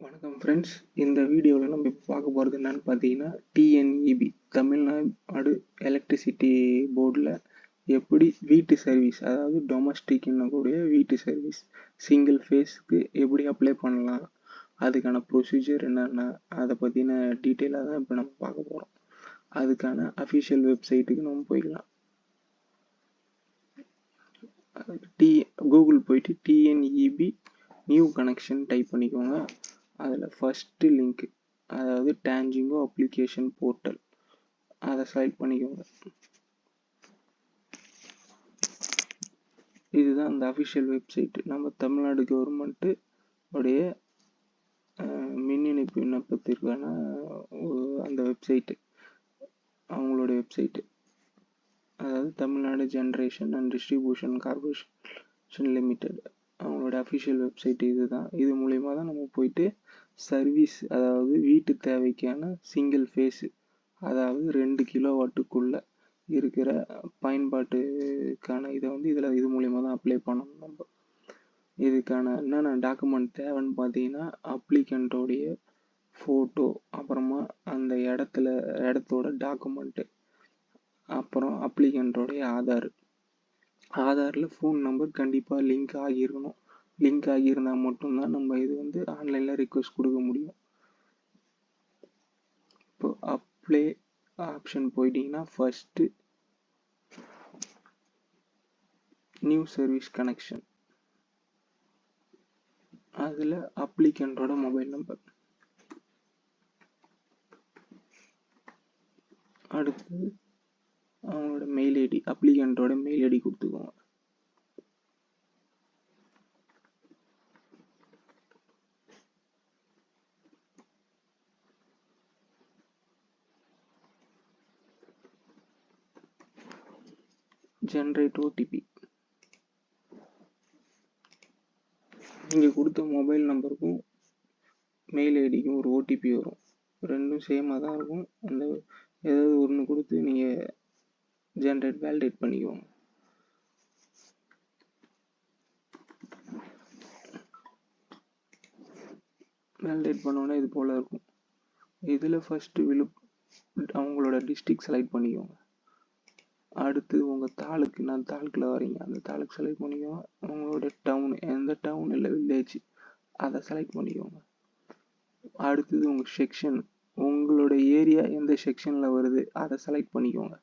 வணக்கம் ஃப்ரெண்ட்ஸ் இந்த வீடியோவில் நம்ம இப்போ பார்க்க போகிறது என்னன்னு பார்த்தீங்கன்னா டிஎன்இபி தமிழ்நாடு எலக்ட்ரிசிட்டி போர்டில் எப்படி வீட்டு சர்வீஸ் அதாவது டொமஸ்டிக் என்னக்கூடிய வீட்டு சர்வீஸ் சிங்கிள் ஃபேஸ்க்கு எப்படி அப்ளை பண்ணலாம் அதுக்கான ப்ரொசீஜர் என்னென்ன அதை பற்றின டீட்டெயிலாக தான் இப்போ நம்ம பார்க்க போகிறோம் அதுக்கான அஃபிஷியல் வெப்சைட்டுக்கு நம்ம போய்க்கலாம் டி கூகுள் போயிட்டு டிஎன்இபி நியூ கனெக்ஷன் டைப் பண்ணிக்கோங்க. அதில் ஃபஸ்ட்டு லிங்க்கு அதாவது டேஞ்சிங்கோ அப்ளிகேஷன் போர்ட்டல் அதை செலக்ட் பண்ணிக்கோங்க. இதுதான் அந்த அஃபிஷியல் வெப்சைட்டு நம்ம தமிழ்நாடு கவர்மெண்ட்டு உடைய மின் இணைப்பு விண்ணப்பத்திற்கான அந்த வெப்சைட்டு அவங்களோட வெப்சைட்டு அதாவது Tamil Nadu generation and distribution corporation limited அவங்களோட அஃபிஷியல் வெப்சைட் இது தான் இது மூலயமா தான் நம்ம போயிட்டு சர்வீஸ் அதாவது வீட்டு தேவைக்கான சிங்கிள் ஃபேஸு அதாவது ரெண்டு கிலோ வாட்டுக்குள்ளே இருக்கிற பயன்பாட்டுக்கான இதை வந்து இதில் இது மூலயமா தான் அப்ளை பண்ணணும் நம்ம. இதுக்கான என்னென்ன டாக்குமெண்ட் தேவைன்னு பார்த்தீங்கன்னா அப்ளிகண்ட்டோடைய ஃபோட்டோ அப்புறமா அந்த இடத்துல இடத்தோட டாக்குமெண்ட்டு அப்புறம் அப்ளிகண்ட்டோடைய ஆதார். ஆதாரில் ஃபோன் நம்பர் கண்டிப்பாக லிங்க் ஆகியிருக்கணும். லிங்க் ஆகியிருந்தால் மட்டும்தான் நம்ம இது வந்து ஆன்லைனில் ரிக்வஸ்ட் கொடுக்க முடியும். இப்போ அப்ளை ஆப்ஷன் போயிட்டீங்கன்னா ஃபஸ்ட்டு நியூ சர்வீஸ் கனெக்ஷன் அதில் அப்ளிகண்ட்டோட மொபைல் நம்பர் அடுத்து அவங்களோட மெயில் ஐடி அப்ளிகண்டோட மெயில் ஐடி கொடுத்துக்கோங்க. ஜென்ரேட் ஓடிபி நீங்கள் கொடுத்த மொபைல் நம்பருக்கும் மெயில் ஐடிக்கும் ஒரு ஓடிபி வரும். ரெண்டும் சேமாக தான் இருக்கும். அந்த ஏதாவது ஒன்று கொடுத்து நீங்கள் ஜென்ரேட் வேலிடேட் பண்ணிக்குவோம் வேலிடேட் பண்ணோன்னே இது போல் இருக்கும். இதில் ஃபஸ்ட்டு விழு அவங்களோட டிஸ்ட்ரிக் செலக்ட் பண்ணிக்கோங்க. அடுத்து உங்கள் தாலுக்கு நான் தாலுக்கில் வரீங்க. அந்த தாலுக்கு செலக்ட் பண்ணிக்கோங்க. உங்களோட டவுன் எந்த டவுன் இல்லை வில்லேஜ் அதை செலக்ட் பண்ணிக்கோங்க. அடுத்தது உங்கள் செக்ஷன் உங்களோட ஏரியா எந்த செக்ஷனில் வருது அதை செலக்ட் பண்ணிக்கோங்க.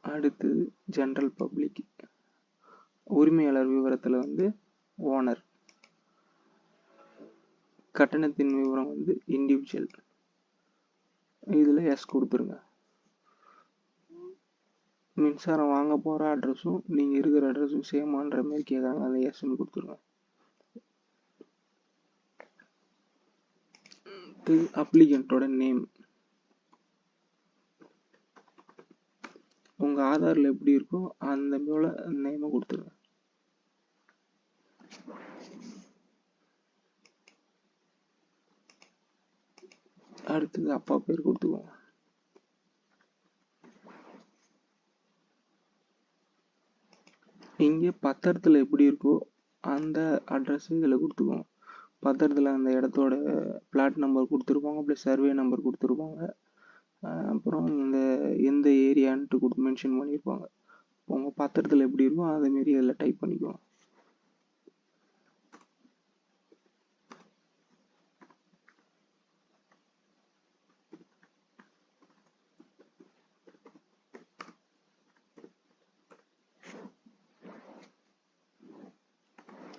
அடுத்தது ஜென்ரல் பப்ளிக் உரிமையாளர் விவரத்தில் வந்து ஓனர் கட்டணத்தின் விவரம் வந்து இண்டிவிஜுவல் இதில் எஸ் கொடுத்துருங்க. மின்சாரம் வாங்க போகிற அட்ரஸும் நீங்கள் இருக்கிற அட்ரஸும் சேமான்ற மாதிரி கேட்குறாங்க அந்த எஸ்ன்னு கொடுத்துருங்க. அப்ளிகண்ட்டோட நேம் உங்கள் ஆதாரில் எப்படி இருக்கோ அந்த போல் நேமை கொடுத்துருங்க. அடுத்தது அப்பா பேர் கொடுத்துக்கோங்க. இங்கே பத்திரத்தில் எப்படி இருக்கோ அந்த அட்ரஸு இதில் கொடுத்துக்கோங்க பத்திரத்தில் அந்த இடத்தோட பிளாட் நம்பர் கொடுத்துருப்பாங்க ப்ளஸ் சர்வே நம்பர் கொடுத்துருப்பாங்க. அப்புறம் இந்த எந்த ஏரியான்ட்டு கொடுத்து மென்ஷன் பண்ணியிருப்பாங்க உங்கள் பத்திரத்தில் எப்படி இருக்கோ அதேமாரி அதில் டைப் பண்ணிக்குவோம்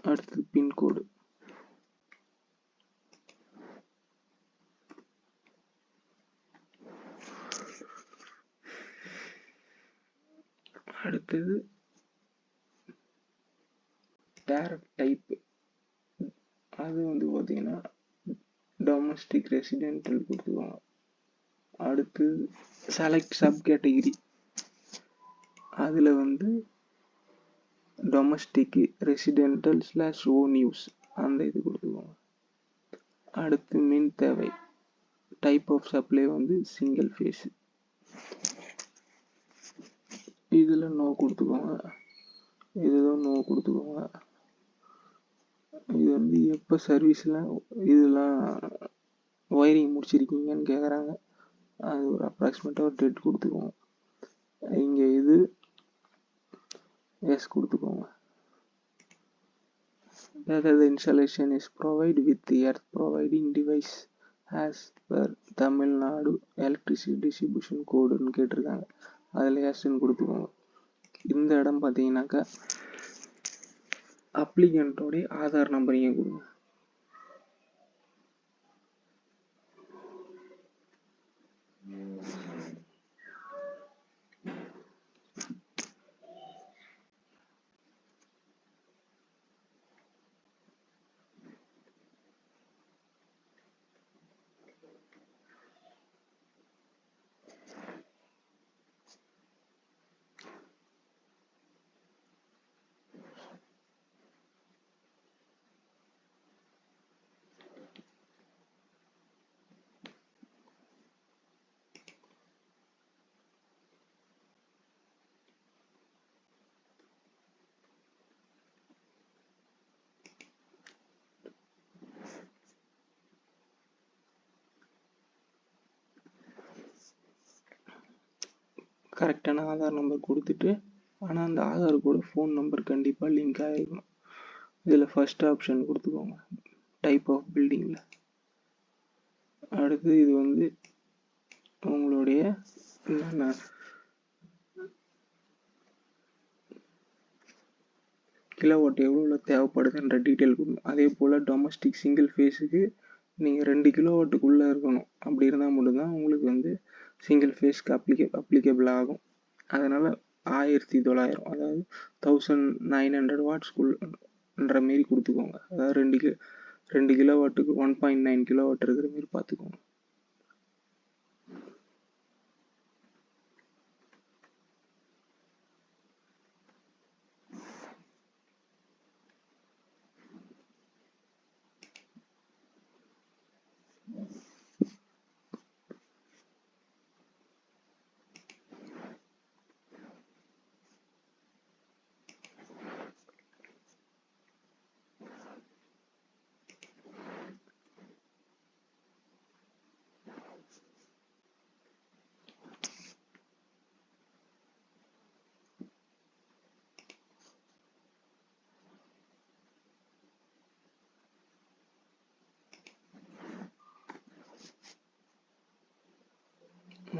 அடுத்தது பின்கோடு அடுத்தது டேரக்ட் டைப் அது வந்து பார்த்தீங்கன்னா டொமஸ்டிக் ரெசிடென்டல் கொடுத்துருவாங்க. அடுத்து செலக்ட் சப் கேட்டகிரி அதில் வந்து domestic residential slash own use அந்த இது கொடுத்துக்கோங்க. அடுத்து மின் தேவை. டைப் ஆஃப் சப்ளை வந்து சிங்கிள் ஃபேஸ் இதில் நோ கொடுத்துக்கோங்க. இதுதான் நோ கொடுத்துக்கோங்க. இது வந்து எப்போ சர்வீஸில் இதெல்லாம் ஒயரிங் முடிச்சிருக்கீங்கன்னு கேட்குறாங்க அது ஒரு அப்ராக்சிமேட்டாக ஒரு டேட் கொடுத்துக்கோங்க. இங்கே இது எஸ் கொடுத்துக்கோங்க whether the installation is provided with the earth providing device as per Tamil Nadu electricity distribution codeன்னு கேட்டிருக்காங்க அதில் எஸ்ன்னு கொடுத்துக்கோங்க இந்த இடம் பார்த்தீங்கன்னாக்கா அப்ளிகண்ட்டோடைய ஆதார் நம்பர் இங்கே கொடுங்க கரெக்டான ஆதார் நம்பர் கொடுத்துட்டு ஆனால் அந்த ஆதார் கூட ஃபோன் நம்பர் கண்டிப்பாக லிங்க் ஆகிருக்கணும் இதில் ஃபஸ்ட் ஆப்ஷன் கொடுத்துக்கோங்க. டைப் ஆஃப் பில்டிங்கில் அடுத்து இது வந்து உங்களுடைய என்னென்ன? கிலோவாட் எவ்வளோ தேவைப்படுதுன்ற டீட்டெயில் கொடுக்கணும் அதே போல் டொமஸ்டிக் சிங்கிள் ஃபேஸுக்கு நீங்கள் ரெண்டு கிலோவாட்டுக்குள்ளே இருக்கணும். அப்படி இருந்தால் மட்டும்தான் உங்களுக்கு சிங்கிள் ஃபேஸ்க்கு அப்ளிகே அப்ளிகபிள் ஆகும். அதனால் ஆயிரத்தி தொள்ளாயிரம் அதாவது தௌசண்ட் நைன் ஹண்ட்ரட் வாட்ஸ்குள்ளன்ற மாரி கொடுத்துக்கோங்க. அதாவது ரெண்டு கி ரெண்டு கிலோ வாட்டுக்கு one point nine kilowatt இருக்கிற மாரி பார்த்துக்கோங்க.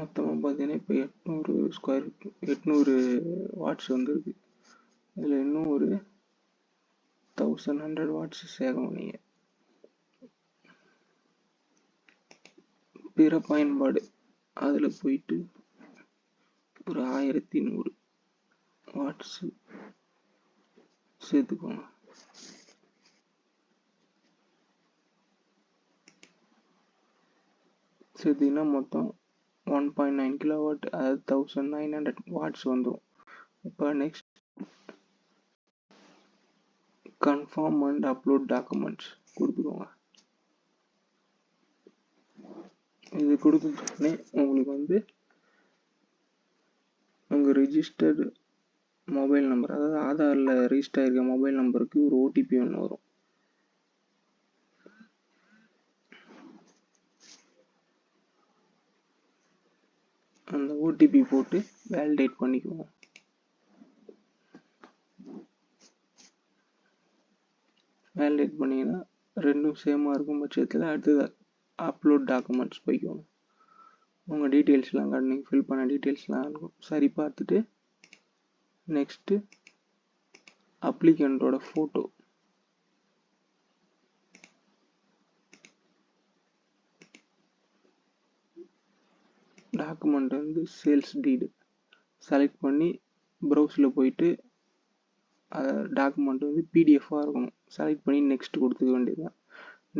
மொத்தமாக பார்த்தீங்கன்னா இப்போ எட்நூறு ஸ்கொயர் எட்நூறு வாட்ஸ் வந்துருக்கு. இதில் இன்னும் ஒரு தௌசண்ட் ஹண்ட்ரட் வாட்ஸ் சேர்க்கணும் நீங்கள் பிற பயன்பாடு. அதில் போயிட்டு ஒரு ஆயிரத்தி நூறு வாட்ஸ் சேர்த்துக்கோங்க. சேர்த்திங்கன்னா மொத்தம் one point nine kilowatt அதாவது தௌசண்ட் நைன் ஹண்ட்ரட் வாட்ஸ் வந்துடும் இப்போ next confirm and upload documents கொடுத்துக்கோங்க. இது கொடுத்துட்டோடனே உங்களுக்கு வந்து உங்கள் ரிஜிஸ்டர்டு மொபைல் நம்பர் அதாவது ஆதாரில் ரிஜிஸ்டர் ஆகிருக்க மொபைல் நம்பருக்கு ஒரு ஓடிபி ஒன்று வரும் அந்த ஓடிபி போட்டு வேலிடேட் பண்ணிக்குவோம். வேலிடேட் பண்ணிங்கன்னா ரெண்டும் சேமாக இருக்கும் பட்சத்தில் அடுத்தது அப்லோட் டாக்குமெண்ட்ஸ் போய்க்கோங்க. உங்கள் டீட்டெயில்ஸ்லாம் நீங்கள் ஃபில் பண்ண டீட்டெயில்ஸ்லாம் இருக்கும். சரி பார்த்துட்டு நெக்ஸ்ட்டு அப்ளிகண்ட்டோட ஃபோட்டோ டாக்குமெண்ட் வந்து சேல்ஸ் டீடு செலக்ட் பண்ணி ப்ரௌஸில் போயிட்டு டாக்குமெண்ட் வந்து பிடிஎஃபாக இருக்கணும். செலக்ட் பண்ணி நெக்ஸ்ட் கொடுத்துக்க வேண்டியதுதான்.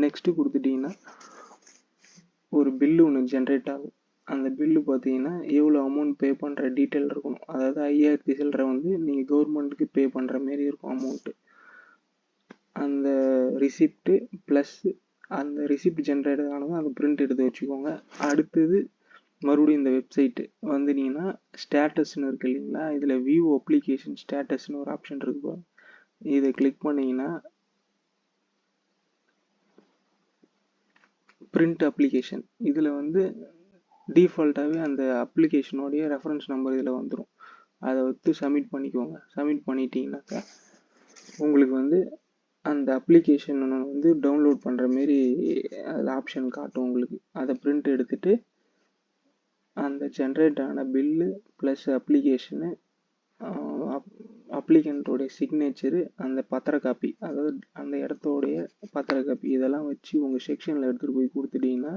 நெக்ஸ்ட்டு கொடுத்துட்டிங்கன்னா ஒரு பில்லு ஒன்று ஜென்ரேட் ஆகும். அந்த பில்லு பார்த்தீங்கன்னா எவ்வளோ அமௌண்ட் பே பண்ணுற டீட்டெயில் இருக்கணும். அதாவது ஐயாயிரத்தி சில்லரை வந்து நீங்கள் கவர்மெண்ட்டுக்கு பே பண்ணுற மாரி இருக்கும் அமௌண்ட்டு அந்த ரிசிப்ட்டு ப்ளஸ் அந்த ரிசிப்ட் ஜென்ரேட் ஆனதும் அந்த பிரிண்ட் எடுத்து வச்சுக்கோங்க. அடுத்தது மறுபடியும் இந்த வெப்சைட்டு வந்தீங்கன்னா ஸ்டேட்டஸ்னு இருக்கு இல்லைங்களா? இதில் வியூ அப்ளிகேஷன் ஸ்டேட்டஸ்னு ஒரு ஆப்ஷன் இருக்கு இதை கிளிக் பண்ணிங்கன்னா பிரிண்ட் அப்ளிகேஷன் இதில் வந்து டிஃபால்ட்டாகவே அந்த அப்ளிகேஷனோடைய ரெஃபரன்ஸ் நம்பர் இதில் வந்துடும் அதை வந்து சப்மிட் பண்ணிக்கோங்க. சப்மிட் பண்ணிட்டீங்கன்னாக்கா உங்களுக்கு வந்து அந்த அப்ளிகேஷன் வந்து டவுன்லோட் பண்ணுற மாரி அதில் ஆப்ஷன் காட்டும் உங்களுக்கு. அதை பிரிண்ட் எடுத்துகிட்டு அந்த ஜென்ரேட் ஆன பில்லு ப்ளஸ் அப்ளிகேஷனு அப்ளிகண்ட்டோடைய சிக்னேச்சரு அந்த பத்திர காப்பி அதாவது அந்த இடத்தோடைய பத்திர காப்பி இதெல்லாம் வச்சு உங்கள் செக்ஷனில் எடுத்துகிட்டு போய் கொடுத்துட்டிங்கன்னா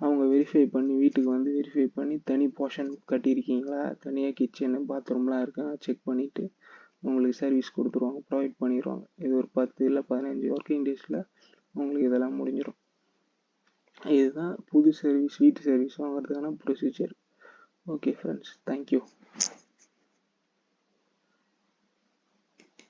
அவங்க வெரிஃபை பண்ணி வீட்டுக்கு வந்து வெரிஃபை பண்ணி தனி போர்ஷன் கட்டியிருக்கீங்களா? தனியாக கிச்சனு பாத்ரூம்லாம் இருக்கா? செக் பண்ணிவிட்டு உங்களுக்கு சர்வீஸ் கொடுத்துருவாங்க ப்ரொவைட் பண்ணிடுவாங்க இது ஒரு பத்து இல்லை பதினஞ்சு ஒர்க்கிங் டேஸில் உங்களுக்கு இதெல்லாம் முடிஞ்சிடும் இதுதான் புது சர்வீஸ் வீட்டு சர்வீஸ் வாங்குறதுக்கான ப்ரொசீஜர் ஓகே ஃப்ரெண்ட்ஸ் தேங்க்யூ